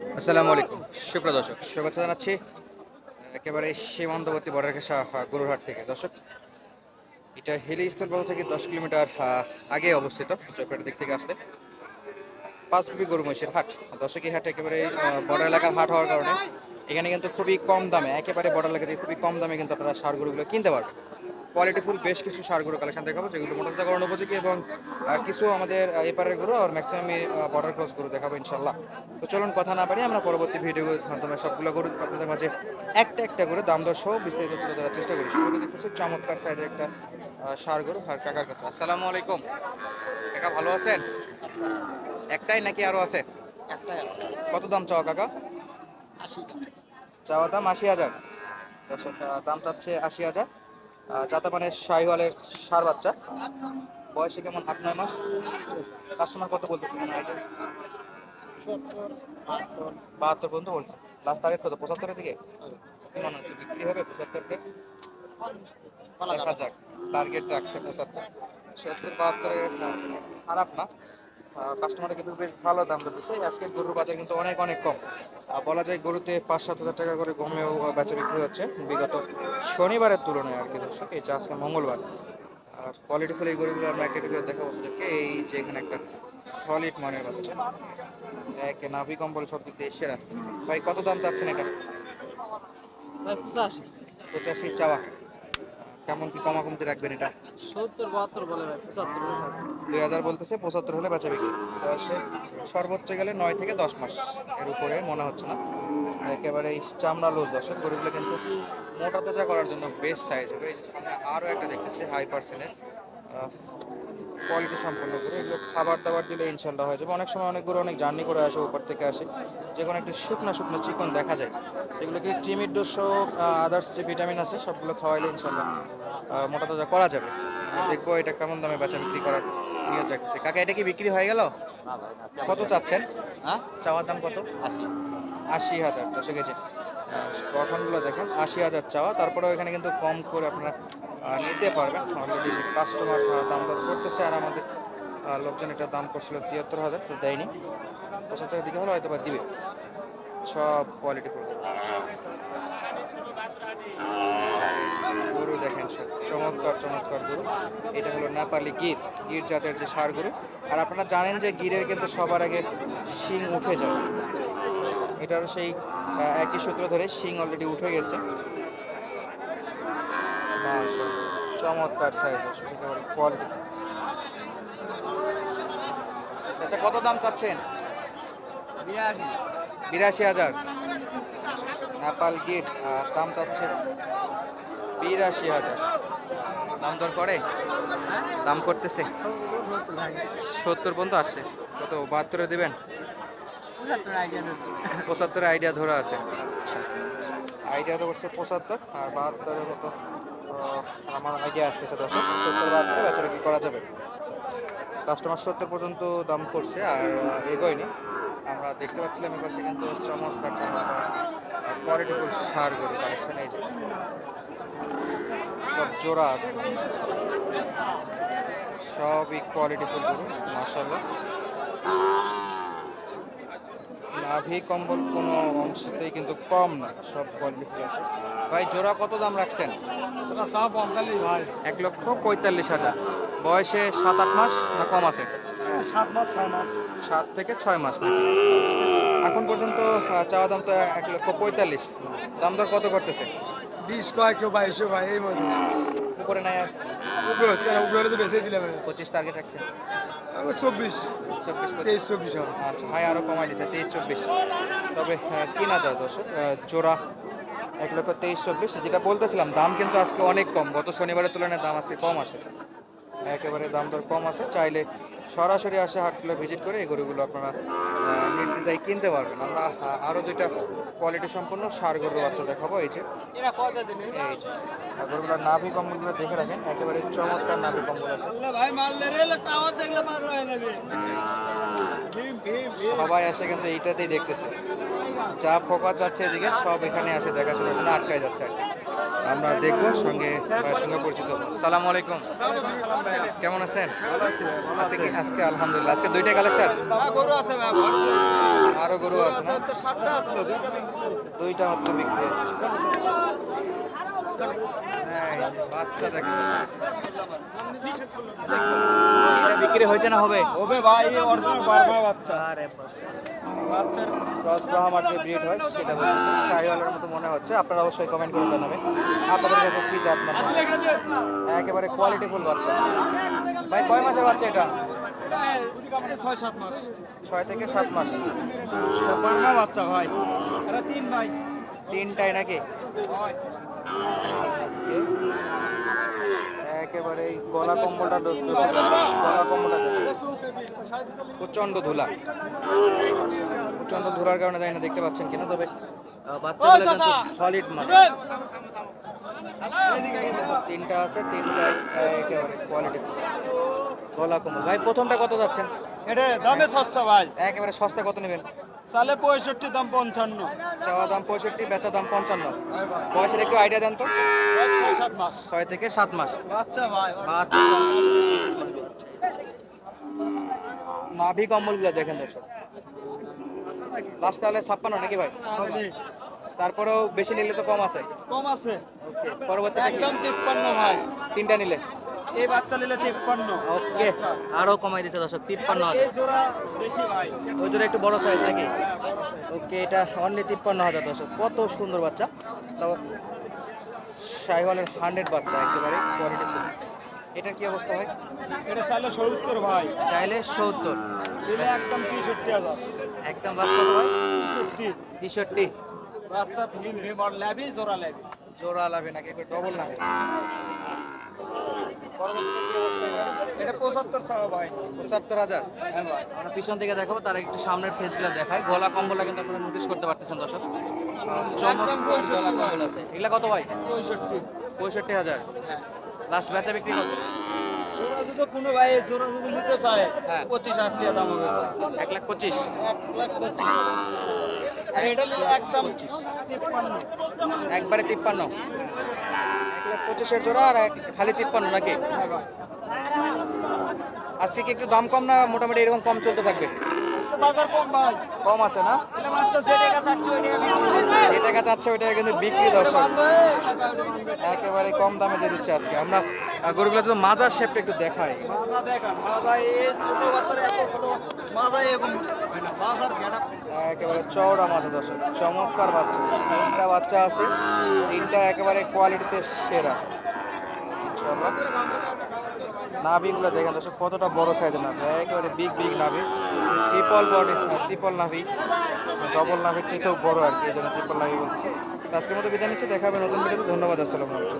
আসসালামু আলাইকুম। সুপ্রিয় দর্শক। শুভেচ্ছা জানাচ্ছি। একেবারে সীমান্তবর্তী বর্ডার ঘেঁষা গরুরহাট থেকে। দর্শক এটা হিলি স্থলপথ থেকে দশ কিলোমিটার আগে অবস্থিত চৌপেটার দিক থেকে আসলে। পাঁচবিবি গরু মহিষের হাট। দর্শক এই হাট একেবারে বর্ডার এলাকার হাট হওয়ার কারণে এখানে কিন্তু খুবই কম দামে একেবারে বর্ডার এলাকা থেকে খুবই কম দামে কিন্তু আপনারা সার গরুগুলো কিনতে পারবেন। কোয়ালিটিফুল বেশ কিছু সার গরু কালেকশন দেখাবো যেগুলো মোটামুটি উপযোগী এবং কিছু আমাদের এপারের গরু আর ম্যাক্সিমাম বর্ডার ক্রস গরু দেখাবো ইনশাল্লাহ তো চলুন কথা না পারি আমরা পরবর্তী ভিডিওর মাধ্যমে সবগুলো গরু আপনাদের মাঝে একটা একটা করে দাম দর সহ বিস্তারিত তুলে ধরার চেষ্টা করি। শুরুতে দেখতেছি চমৎকার সাইজের একটা সার গরু আর কাকার কাছে। আসসালামু আলাইকুম। কাকা ভালো আছেন? একটাই নাকি আরও আছে? কত দাম চাও কাকা? চাওয়া দাম আশি হাজার। দাম চাচ্ছে আশি হাজার। যাতে মানে শাহিওয়ালের সার বাচ্চা। বয়সে কেমন? আট, নয় মাস? কাস্টমার কত বলতেছে? মানে idea? বাহাত্তর পর্যন্ত বলছে। লাস্ট টার্গেট কত? পঁচাত্তরের দিকে? কি মনে হচ্ছে? বিক্রি হবে পঁচাত্তরকে দেখা যাক। টার্গেট রাখছে পঁচাত্তর। সত্তর, বাহাত্তরে খারাপ না। কাস্টমার কিন্তু বেশ ভালো দাম দিচ্ছে আজকের গরুর বাজার কিন্তু অনেক অনেক কম। বলা যায় গরুতে পাঁচ সাত হাজার টাকা করে গমেও বেচা বিক্রি হচ্ছে বিগত শনিবারের তুলনায় আর কি দর্শক। এই যে আজকে মঙ্গলবার। আর কোয়ালিটি ফুল এই গরুগুলো আমরা একটা ভিডিও দেখাবো আপনাদেরকে। এই যে এখানে একটা সলিড মানের বাচ্চা। এক নাভি কম্বল সব দিক দিয়ে সেরা। ভাই কত দাম চাচ্ছেন এটা? পঁচাশি। চাওয়া। কেমন কি কমা কমতে রাখবেন এটা? সত্তর বাহাত্তর বলে ভাই পঁচাত্তর দুই হাজার বলতেছে পঁচাত্তর হলে বেচা বিক্রি। সর্বোচ্চ গেলে নয় থেকে দশ মাস এর উপরে মনে হচ্ছে না। একেবারে চামড়া লোজ। দর্শক গরুগুলো কিন্তু মোটা তাজা করার জন্য বেস্ট সাইজ হবে। এই যে সামনে আরও একটা দেখতেছে হাই পার্সেন্টের কোয়ালিটি সম্পন্ন গরু এগুলো খাবার দাবার দিলে ইনশাল্লাহ হয়ে যাবে। অনেক সময় অনেক গরু অনেক জার্নি করে আসে উপর থেকে আসে। যে কোনো একটু শুকনো শুকনো চিকন দেখা যায়। এগুলোকে ক্রিমির ডোজ আদার্স যে ভিটামিন আছে সবগুলো খাওয়াইলে ইনশাল্লাহ মোটা তাজা করা যাবে। দেখব এটা কেমন দামে বেচা বিক্রি করার নিয়ত রাখতেছে। কাকা এটা কি বিক্রি হয়ে গেল? কত চাচ্ছেন? হ্যাঁ? চাওয়ার দাম কত? আশি। আশি হাজার দশে গেছে গঠনগুলো দেখেন, আশি হাজার চাওয়া। তারপরেও এখানে কিন্তু কম করে আপনারা নিতে পারবেন। অলরেডি কাস্টমার দাম দর করতেছে আর আমাদের লোকজন এটা দাম করছিল তিয়াত্তর হাজার, তো দেয়নি। পঁচাত্তরের দিকে হলে হয়তো বা দিবে। সব কোয়ালিটি গরু দেখেন চমৎকার চমৎকার গরু। এটা হলো নেপালি গির গির জাতের যে সার গরু। আর আপনারা জানেন যে গিরের কিন্তু সবার আগে শিং উঠে যায়। এটারও সেই একই সূত্র ধরে শিং অলরেডি উঠে গেছে। চমৎকার সাইজ একেবারে কোয়ালিটি আচ্ছা কত দাম চাচ্ছেন? বিরাশি। বিরাশি হাজার। নেপাল গির দাম চাচ্ছে বিরাশি হাজার। দাম দর করে? দাম করতেছে? সত্তর পর্যন্ত আসছে। কত বাহাত্তরে দেবেন? পঁচাত্তর আইডিয়া ধরে আছে। আচ্ছা। আইডিয়া তো করছে পঁচাত্তর, আর বাহাত্তরের মতো আমার আইডিয়া আসতেছে দশক সত্তর, বাহাত্তরে বেচা বিক্রি করা যাবে? কাস্টমার সত্তর পর্যন্ত দাম করছে, আর এগোয়নি। আমরা দেখতে পাচ্ছিলাম এর পাশে কিন্তু চমৎকার কোয়ালিটিফুল সার গরু কালেকশন এই সব জোড়া আছে। সবই কোয়ালিটিফুল গরু মাসাল্লাহ নাভি কম্বল কোনো অংশতেই কিন্তু কম না সব কোয়ালিটি আছে। ভাই জোড়া কত দাম রাখছেন? ভাই। এক লক্ষ পঁয়তাল্লিশ হাজার। বয়সে সাত আট মাস না কম আছে? সাত মাস ছয় মাস। সাত থেকে ছয় মাস নাকি? এখন পর্যন্ত চাওয়া দাম তো এক লক্ষ পঁয়তাল্লিশ। দাম দর কত করতেছে? বিশ কয় কেউ বাইশো ভাই এই মধ্যে উপরে নাই আর? উপরে উপরে তো বেশি দিলাম। পঁচিশ টার্গেট রাখছে। চব্বিশ। তেইশ চব্বিশ আচ্ছা ভাই আরও কমাই দিচ্ছে তেইশ চব্বিশ। তবে কিনা যায় দর্শক? জোড়া এক লক্ষ তেইশ চব্বিশ। যেটা বলতেছিলাম দাম কিন্তু আজকে অনেক কম। গত শনিবারের তুলনায় দাম আজকে কম আছে। একেবারে দাম দর কম আছে। চাইলে সরাসরি আসে হাটগুলো ভিজিট করে এই গরুগুলো আপনারা নির্দ্বিধায় কিনতে পারবেন। আমরা আরও আরও দুইটা কোয়ালিটি সম্পন্ন সার গরুর বাচ্চা দেখাবো এই যে। গরুগুলোর নাভি কম্বলগুলো দেখে রাখেন একেবারে চমৎকার নাভি কম্বল আছে। সবাই আসে কিন্তু এইটাতেই দেখতেছে। যা ফোকাস যাচ্ছে এদিকে সব এখানে আসে দেখাশোনার জন্য আটকায় যাচ্ছে আর কি। আমরা দেখব সঙ্গে সঙ্গে পরিচিত। আসসালামু আলাইকুম। কেমন আছেন? আছি আজকে আজকে আলহামদুলিল্লাহ। আজকে দুইটা কালেকশন গরু আছে। আরও গরু আছে। দুইটা মাত্র বিক্রি হয়েছে হ্যাঁ, এই যে বাচ্চা দেখেন এটা বিক্রি হয়েছে না হবে? হবে ভাই অরিজিনাল বার্মা বাচ্চা। বাচ্চার ক্রস ব্রাহ্মার যে ব্রিড হয় সেটা বলতেছে শাহিওয়ালের মতো মনে হচ্ছে। আপনারা অবশ্যই কমেন্ট করে জানাবেন। আপনাদের কাছে কি জাত মানে একেবারে কোয়ালিটিফুল বাচ্চা। ভাই কয় মাসের বাচ্চা এটা? এটা ছয় সাত মাস। ছয় থেকে সাত মাস। এটা বার্মা বাচ্চা ভাই। এরা তিন ভাই। তিনটাই নাকি. একেবারে গলা কম্বলটা গলা কম্বলটা দেখো। প্রচণ্ড ধুলা। প্রচণ্ড ধুলার কারণে জানি না দেখতে পাচ্ছেন কিনা তবে বাচ্চাগুলো কিন্তু সলিড দেখো। তিনটা আছে তিনটাই একেবারে কোয়ালিটি গলা কম্বল। ভাই প্রথমটা কত যাচ্ছেন? এটা দামে সস্তা ভাই। একেবারে সস্তা কত নেবেন? সালে পঁয়ষট্টি দাম পঞ্চান্ন। চাওয়া দাম পঁয়ষট্টি বেচা দাম পঞ্চান্ন। বয়সের একটু আইডিয়া দেন তো। ছয় সাত মাস। ছয় থেকে সাত মাস। বাচ্চা ভাই আচ্ছা নাভি কম্বলগুলো দেখেন দর্শক। লাস্ট তাহলে ছাপ্পান্ন নাকি ভাই? তারপরেও বেশি নিলে তো কম আছে। কম আছে। ওকে পরবর্তীতে একদম তিপ্পান্ন ভাই। তিনটা নিলে। এই বাচ্চা নিলে তিপ্পান্ন। ওকে আরও কমাই দিচ্ছে দর্শক তিপ্পান্ন এই হাজার। জোড়া বেশি ভাই। ওই জন্য একটু বড় সাইজ নাকি। ওকে এটা অনলি তিপ্পান্ন হাজার দর্শক। কত সুন্দর বাচ্চা। তাও শাহিওয়ালের হান্ড্রেড বাচ্চা একেবারে কোয়ালিটি এটার কি অবস্থা হয় এটা চাইলে সত্তর ভাই। চাইলে সত্তর। একদম তেষট্টি হাজার। একদম তেষট্টি। তেষট্টি। বাচ্চা ফিল্ম ল্যাবি জোড়া ল্যাবি জোড়া লাভে নাকি? ডবল লাভে এটা পঁচাত্তর ছাড়া ভাই। পঁচাত্তর হাজার। হ্যাঁ আমরা পিছন থেকে দেখাবো তার একটু সামনের ফেসগুলো দেখায়। গলা কিন্তু আপনারা নোটিস করতে পারতেছেন দর্শক। গলা কম্বল আছে। এগুলা কত ভাই? পঁয়ষট্টি। পঁয়ষট্টি হাজার। হ্যাঁ। লাস্ট বেচা বিক্রি কত? জোড়া যদি কোনো ভাই জোড়া যদি নিতে চায় হ্যাঁ। পঁচিশ হাজার টাকা দাম হবে। এক লাখ পঁচিশ। এক লাখ পঁচিশ। এটা একদম একবারে তিপ্পান্ন। পঁচিশের জোড়া আর খালি তিপ্পান্ন নাকি? আজকে কি একটু দাম কম না মোটামুটি এরকম কম চলতে থাকবে? বাজার কম ভাই। কম আছে না? যে টাকা চাচ্ছে ওই টাকা কিন্তু বিক্রি দর্শক। একেবারে কম দামে দিয়ে দিচ্ছে আজকে। আমরা গরুগুলো তো মাজার শেপটা একটু দেখাই। মাজা মাজা মাজা হয় একেবারে চওড়া মাছ দর্শক চমৎকার বাচ্চা। তিনটা বাচ্চা আছে তিনটা একেবারে কোয়ালিটিতে সেরা। নাভিগুলো দেখেন দর্শক, কতটা বড় সাইজের নাভি, একেবারে বিগ বিগ নাভি। ট্রিপল বডি ট্রিপল নাভি ডবল নাভির চেয়েও বড় আর কি, এই জন্য ট্রিপল নাভি বলছি। আজকের মতো বিদায় নিচ্ছি দেখাবে নতুন ভিডিওতে ধন্যবাদ, আসসালামু আলাইকুম।